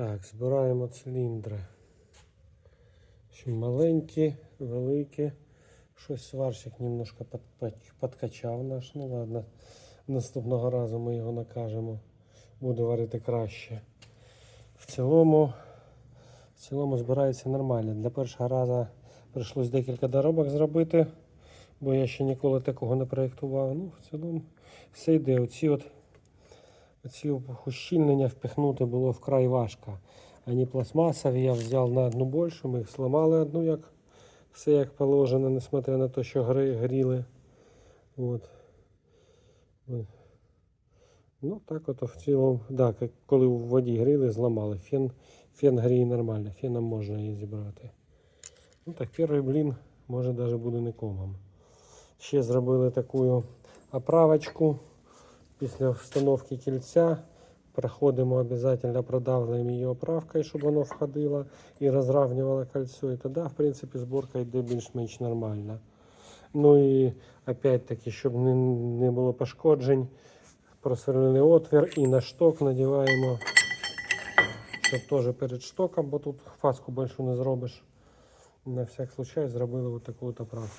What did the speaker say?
Так, збираємо циліндри. Маленькі, великі. Щось сварщик немножко підкачав наш. Ну ладно, наступного разу ми його накажемо. Буде варити краще. В цілому, в цілому збирається нормально. Для першого разу прийшлось декілька доробок зробити, бо я ще ніколи такого не проєктував. Ну, в цілому все йде. Оці от Ці ущільнення впихнути було вкрай важко. Вони пластмасові, я взяв на одну більшу, ми їх зламали одну, як все як положено, несмотря на те, що гри, гріли. От. Ну так от в цілому, да, коли в воді гріли, зламали. Фен, фен гріє нормально, феном можна її зібрати. Ну так, перший блін може навіть буде не комом. Ще зробили таку оправочку. Після встановки кільця проходимо обов'язково продавлюємо її оправкою, щоб воно входило і розравнювало кольцо. І тоді, в принципі, зборка йде більш-менш нормально. Ну і опять-таки, щоб не, було пошкоджень, просверлили отвір і на шток надіваємо, щоб теж перед штоком, бо тут фаску більше не зробиш. На всяк случай зробили отаку от оправку.